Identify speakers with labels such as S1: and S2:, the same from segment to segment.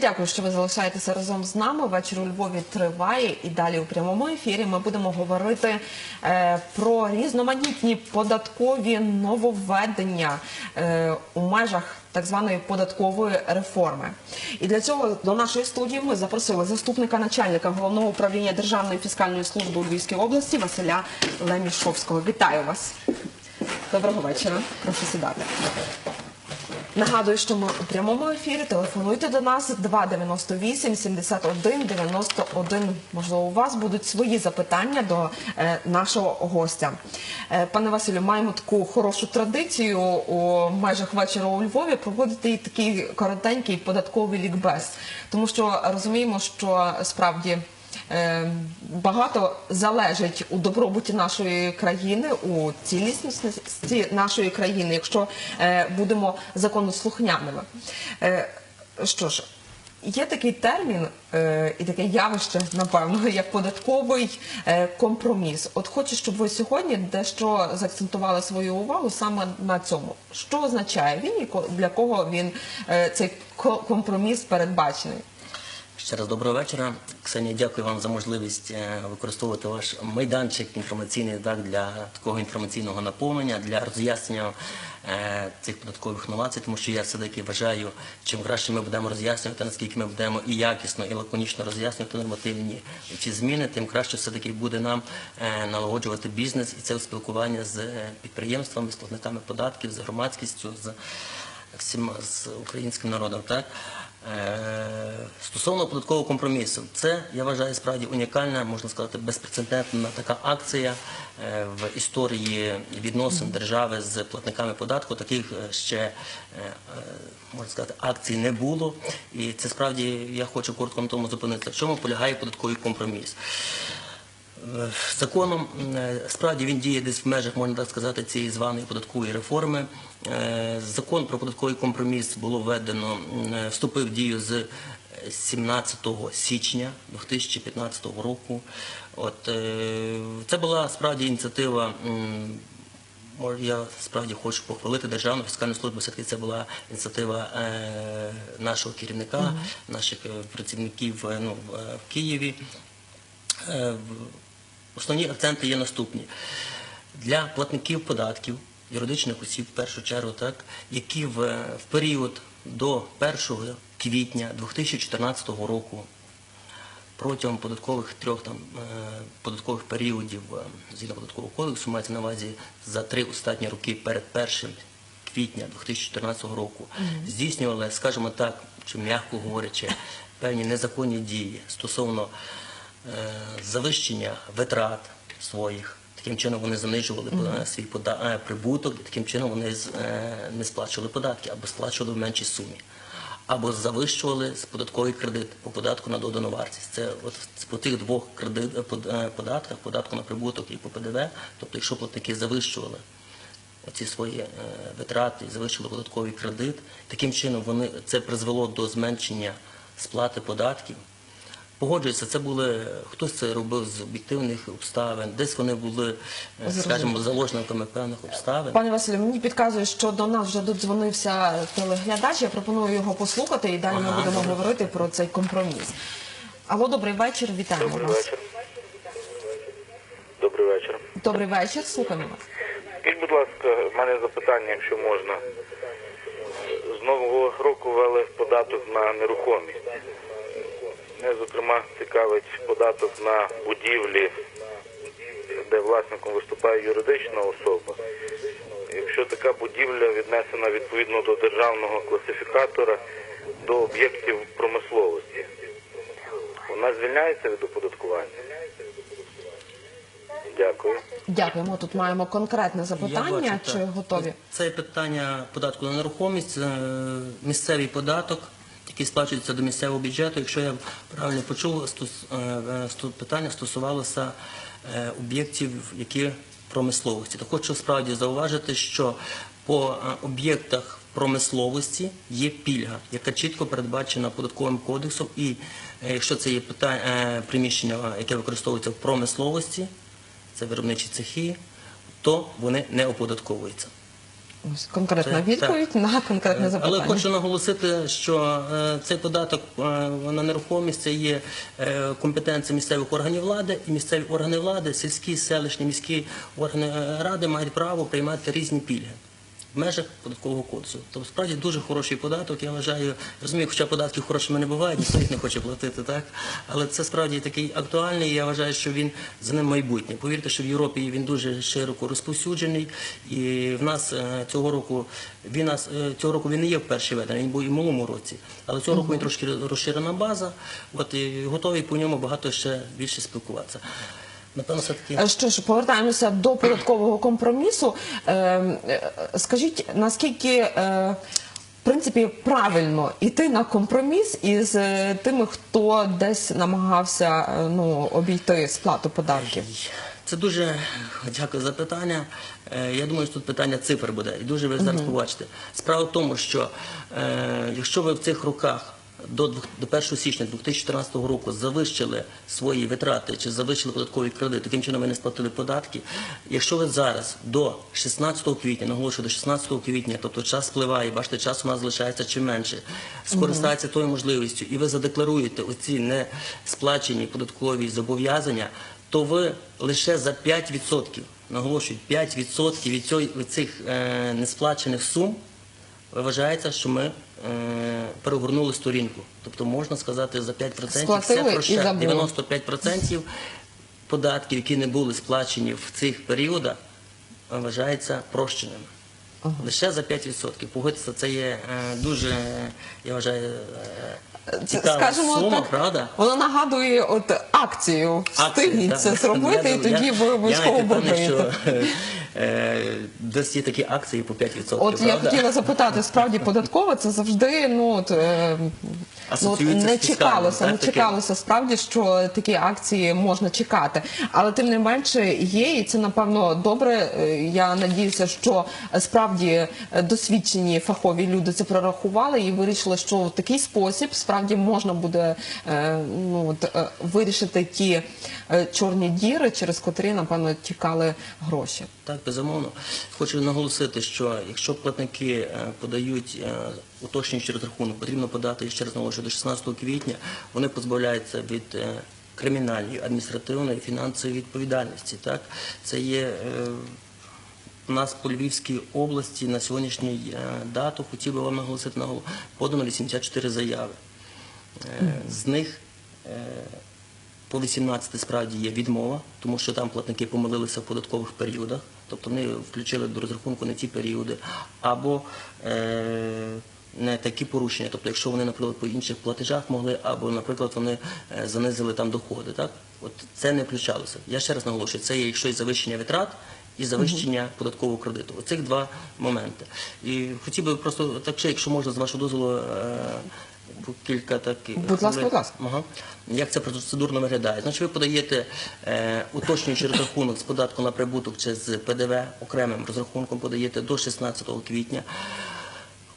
S1: Дякую, що ви залишаєтеся разом з нами. Вечір у Львові триває, і далі у прямому ефірі ми будемо говорити е, про різноманітні податкові нововведення е, у межах так званої податкової реформи. І для цього до нашої студії ми запросили заступника начальника головного управління Державної фіскальної служби у Львівській області Василя Лемішовського. Вітаю вас. Доброго вечора. Прошу сідати. Нагадую, що ми у прямому ефірі. Телефонуйте до нас 298 71 91. Можливо, у вас будуть свої запитання до е, нашого гостя. Е, пане Василю, маємо таку хорошу традицію у межах вечора у Львові проводити такий коротенький податковий лікбез, тому що розуміємо, що справді. Е, Багато залежить у добробуті нашої країни, у цілісності нашої країни, якщо е, будемо законослухняними. Е, Що ж, є такий термін і таке явище, напевно, як податковий компроміс. От хочу, щоб ви сьогодні дещо заакцентували свою увагу саме на цьому. Що означає він і для кого він цей ко- компроміс передбачений?
S2: Ще раз доброго вечора. Ксенія, дякую вам за можливість е, використовувати ваш майданчик інформаційний так, для такого інформаційного наповнення, для роз'яснення е, цих податкових новацій, тому що я все-таки вважаю, чим краще ми будемо роз'яснювати, наскільки ми будемо і якісно, і лаконічно роз'яснювати нормативні ці зміни, тим краще все-таки буде нам е, налагоджувати бізнес і це спілкування з підприємствами, з платниками податків, з громадськістю, з всім з українським народом. Так? Е, Стосовно податкового компромісу, це я вважаю справді унікальна, можна сказати, безпрецедентна така акція е, в історії відносин держави з платниками податку. Таких е, ще можна сказати акцій не було. І це справді я хочу коротко на тому зупинитися. В чому полягає податковий компроміс? Законом е, справді він діє десь в межах, можна так сказати, цієї званої податкової реформи. Е, Закон про податковий компроміс було введено, е, вступив в дію з 17 січня 2015 року. От це була справді ініціатива. я справді хочу похвалити Державну фіскальну службу. Все-таки це була ініціатива нашого керівника, наших працівників ну, в Києві. Основні акценти є наступні. Для платників податків, юридичних осіб в першу чергу, так, які в, в період до 1 квітня 2014 року протягом податкових трьох там е, податкових періодів е, згідно податкового кодексу мається на увазі за три останні роки перед 1 квітня 2014 року здійснювали, скажімо так, чи м'яко говорячи, певні незаконні дії стосовно завищення витрат своїх. Таким чином вони занижували е, свій пода- е, прибуток, і таким чином вони е, не сплачували податки або сплачували в меншій сумі або завищували з податковий кредит по податку на додану вартість. Це от по тих двох кредит, е, под- е, податках, податку на прибуток і по ПДВ, тобто якщо платники завищували оці свої е, витрати і завищили податковий кредит, таким чином вони це призвело до зменшення сплати податків. Погоджується, це були хтось це робив з об'єктивних обставин, десь вони були, е, скажімо, заложниками певних обставин.
S1: Пане Василю, мені підказує, що до нас вже додзвонився телеглядач. Я пропоную його послухати і далі ми будемо
S2: добре.
S1: говорити про цей компроміс. Алло, добрий вечір, вітаємо
S3: Добрий
S1: вас.
S3: вечір. Добрий вечір.
S1: Добрий вечір, слухаємо вас.
S3: Скажіть, будь ласка, в мене запитання, якщо можна. З нового року ввели податок на нерухомість. Мене, зокрема, цікавить податок на будівлі, де власником виступає юридична особа. Якщо така будівля віднесена відповідно до державного класифікатора до об'єктів промисловості, вона звільняється від оподаткування? Дякую.
S1: Дякуємо. Тут маємо конкретне
S2: Я
S1: запитання.
S2: бачу,
S1: Чи
S2: так.
S1: готові?
S2: Це питання податку на нерухомість, е, місцевий податок, який сплачується до місцевого бюджету. Якщо я правильно почув, е, питання стосувалося е, об'єктів, які промисловості. Так хочу справді зауважити, що по е, об'єктах промисловості є пільга, яка чітко передбачена податковим кодексом. І якщо це є приміщення, яке використовується в промисловості, це виробничі цехи, то вони не оподатковуються.
S1: Ось конкретна
S2: Це-
S1: відповідь на конкретне
S2: Е,
S1: запитання.
S2: Але хочу наголосити, що е, цей податок е, на нерухомість це є е, компетенція місцевих органів влади, і місцеві органи влади, сільські, селищні, міські органи е, ради мають право приймати різні пільги. В межах податкового кодексу. Тобто справді дуже хороший податок, я вважаю, розумію, хоча податків хорошими не бувають, ніхто їх не хоче платити, так? Але це справді такий актуальний, і я вважаю, що він за ним майбутнє. Повірте, що в Європі він дуже широко розповсюджений, і в нас е, цього року він нас е, цього року він не є вперше введений, він був і в минулому році. Але цього року він трошки розширена база, от і готовий по ньому багато ще більше спілкуватися. Напевно, все таки.
S1: Е, Що ж, повертаємося до податкового компромісу. Е, е, Скажіть, наскільки в принципі правильно йти на компроміс із тими, хто десь намагався ну, обійти сплату податків?
S2: Це дуже дякую за питання. Я думаю, що тут питання цифр буде, і дуже ви зараз побачите. Справа в тому, що якщо ви в цих роках до, двох- до 1 січня 2014 року завищили свої витрати чи завищили податковий кредит, таким чином ви не сплатили податки. Якщо ви зараз до 16 квітня, наголошую до 16 квітня, тобто час спливає, бачите, час у нас залишається чим менше, скористається тою можливістю, і ви задекларуєте оці не сплачені податкові зобов'язання, то ви лише за 5%, наголошую, 5% від, цього, від цих е, несплачених сум вважається, що ми е, перегорнули сторінку. Тобто можна сказати за 5% все
S1: Сплатили і
S2: прощає.
S1: забули.
S2: 95% податків, які не були сплачені в цих періодах, вважається прощеними. Лише за 5%. Погодьтеся, це є е, дуже, я вважаю, е, цікава
S1: скажімо
S2: сума,
S1: так,
S2: правда?
S1: Вона нагадує от акцію.
S2: Так.
S1: це зробити,
S2: Я
S1: і тоді
S2: я-
S1: ви обов'язково виграєте.
S2: е, десь є такі акції по 5%,
S1: От я хотіла запитати, справді податкова це завжди ну от, ну, не
S2: з
S1: чекалося,
S2: так,
S1: не
S2: таке?
S1: чекалося справді, що такі акції можна чекати. Але тим не менше є, і це напевно добре. Е, Я надіюся, що справді досвідчені фахові люди це прорахували і вирішили, що в такий спосіб справді можна буде е, ну от е, вирішити ті чорні діри, через котрі напевно тікали гроші.
S2: Так, безумовно. Хочу наголосити, що якщо платники е, подають е, уточнюючий розрахунок, потрібно подати ще раз наголошую до 16 квітня, вони позбавляються від е, кримінальної, адміністративної, фінансової відповідальності. Так? Це є у нас по Львівській області на сьогоднішню дату, хотів би вам наголосити, нагол- подано 84 заяви. З них по 18 справді є відмова, тому що там платники помилилися в податкових періодах, тобто вони включили до розрахунку не ті періоди, або е, не такі порушення, тобто якщо вони, наприклад, по інших платежах могли, або, наприклад, вони е, занизили там доходи. Так? От це не включалося. Я ще раз наголошую, це є якщо і завищення витрат, і завищення податкового кредиту. Оцих два моменти. І хотів би просто так ще, якщо можна, з вашого дозволу, е, кілька таких.
S1: Будь ласка, будь ласка.
S2: Ага. Як це процедурно виглядає? Значить, ви подаєте е, уточнюючий розрахунок з податку на прибуток чи з ПДВ окремим розрахунком подаєте до 16 квітня.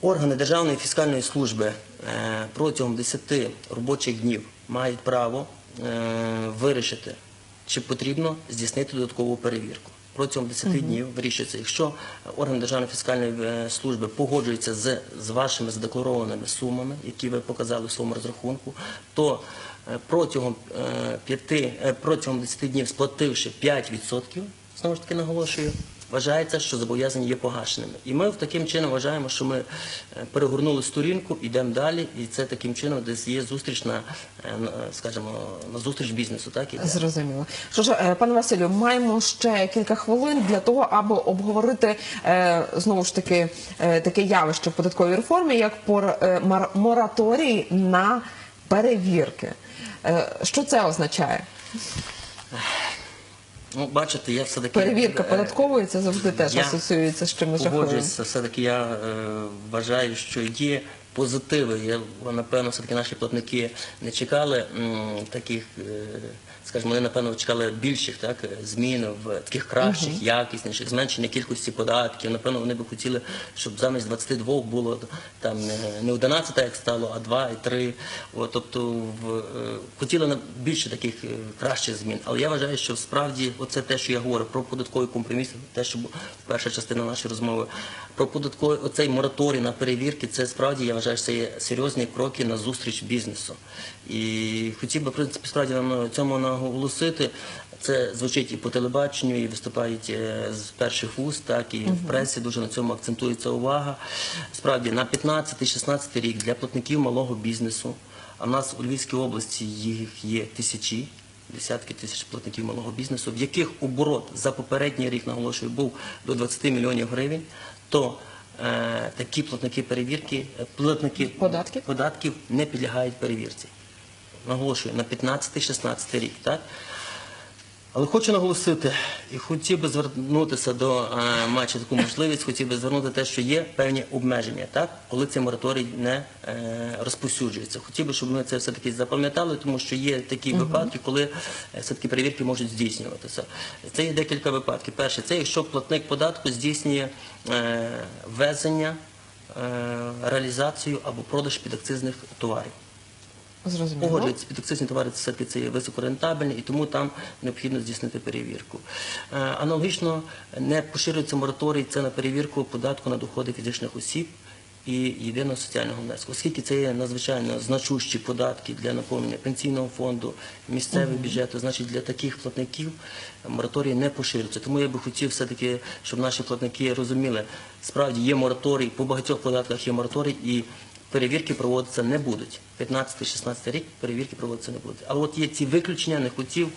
S2: Органи Державної фіскальної служби е, протягом 10 робочих днів мають право е, вирішити, чи потрібно здійснити додаткову перевірку. Протягом 10 днів вирішується, якщо орган Державної фіскальної е, служби погоджується з, з вашими задекларованими сумами, які ви показали в своєму розрахунку, то е, протягом, е, п'яти, е, протягом 10 днів сплативши 5%, знову ж таки наголошую, вважається, що зобов'язання є погашеними. І ми таким чином вважаємо, що ми е, перегорнули сторінку, йдемо далі, і це таким чином десь є зустріч на, е, скажімо, на зустріч бізнесу. Так, іде.
S1: Зрозуміло. Що ж, е, пане Василю, маємо ще кілька хвилин для того, аби обговорити знову ж таки таке явище в податковій реформі, як мораторій на перевірки. Що це означає?
S2: Ну, бачите, я все-таки...
S1: Перевірка
S2: е,
S1: податкової це завжди теж
S2: я
S1: асоціюється з чимось жахливим.
S2: Погоджуюся, все-таки я е, вважаю, що є позитиви. Я, напевно, все-таки наші платники не чекали таких, е, скажімо, вони, напевно, чекали більших так, змін в таких кращих, якісніших, зменшення кількості податків. Напевно, вони би хотіли, щоб замість 22 було там не- не 11, як стало, а 2 і 3. От, тобто в, е, хотіли більше таких е, кращих змін. Але я вважаю, що справді оце те, що я говорю про податковий компроміс, те, що перша частина нашої розмови, про податковий оцей мораторій на перевірки, це справді я вважаю, що це є серйозні кроки на зустріч бізнесу. І хотів би, в принципі, справді на цьому наголосити. Це звучить і по телебаченню, і виступають е, з перших вуст, так і в пресі дуже на цьому акцентується увага. Справді на 15-16 рік для платників малого бізнесу. А в нас у Львівській області їх є тисячі, десятки тисяч платників малого бізнесу, в яких оборот за попередній рік, наголошую, був до 20 мільйонів гривень, то такі платники перевірки, е, платники
S1: Податків?
S2: податків не підлягають перевірці. Наголошую, на 15-16 рік. Так? Але хочу наголосити і хотів би звернутися до е, матчу таку можливість, хотів би звернути те, що є певні обмеження, так, коли цей мораторій не е, розповсюджується. Хотів би, щоб ми це все-таки запам'ятали, тому що є такі випадки, коли е, все-таки перевірки можуть здійснюватися. Це є декілька випадків. Перше, це якщо платник податку здійснює е, ввезення, е, реалізацію або продаж підакцизних товарів.
S1: Зрозуміло.
S2: Погоджується, підакцизні товари це все-таки це є високорентабельні, і тому там необхідно здійснити перевірку. Е, Аналогічно не поширюється мораторій це на перевірку податку на доходи фізичних осіб і єдиного соціального внеску, оскільки це є надзвичайно значущі податки для наповнення пенсійного фонду, місцевих бюджету, значить для таких платників мораторій не поширюється. Тому я би хотів все-таки, щоб наші платники розуміли, справді є мораторій, по багатьох податках є мораторій і перевірки проводитися не будуть. 15-16 рік перевірки проводитися не будуть. Але от є ці виключення, не хотів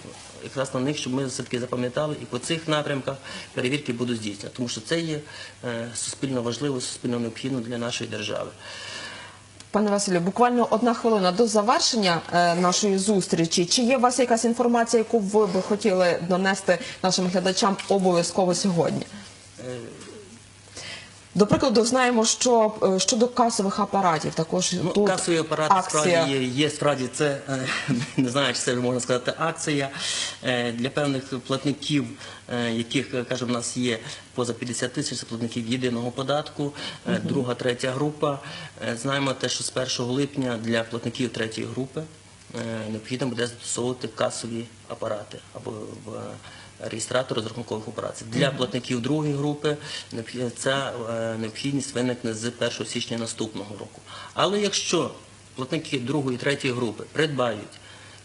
S2: якраз на них, щоб ми все-таки запам'ятали, і по цих напрямках перевірки будуть здійснені, тому що це є е, суспільно важливо, суспільно необхідно для нашої держави.
S1: Пане Василю, буквально одна хвилина до завершення е, нашої зустрічі. Чи є у вас якась інформація, яку ви би хотіли донести нашим глядачам обов'язково сьогодні? До прикладу, знаємо, що е, щодо касових апаратів також
S2: Ну,
S1: тут
S2: касові апарати
S1: акція.
S2: справді є, є справді це е, не знаю, чи це можна сказати акція е, для певних платників, е, яких е, кажемо, в нас є поза 50 тисяч це платників єдиного податку. Е, Друга, третя група. Е, Знаємо те, що з 1 липня для платників третьої групи е, необхідно буде застосовувати касові апарати або в е, реєстратор розрахункових операцій. Для платників другої групи ця е, необхідність виникне з 1 січня наступного року. Але якщо платники другої і третьої групи придбають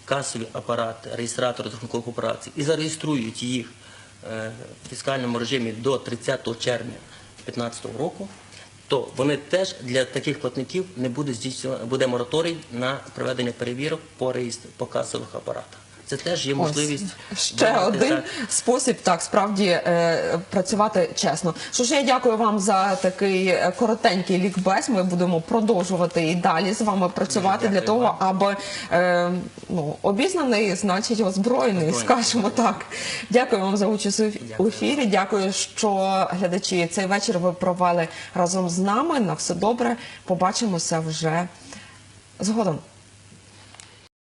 S2: касові апарати, реєстратор розрахункових операцій і зареєструють їх е, в фіскальному режимі до 30 червня 2015 року, то вони теж для таких платників не буде здійснювати буде мораторій на проведення перевірок по по касових апаратах. Це теж є можливість
S1: Ось, ще один
S2: так.
S1: спосіб так справді е, працювати чесно. Що ж я дякую вам за такий е, коротенький лікбез. Ми будемо продовжувати і далі з вами працювати для того, аби е, ну обізнаний, значить
S2: озброєний,
S1: скажімо так. Дякую вам за участь у
S2: Дякую.
S1: ефірі. Дякую, що глядачі цей вечір ви провели разом з нами. На все добре. Побачимося вже згодом.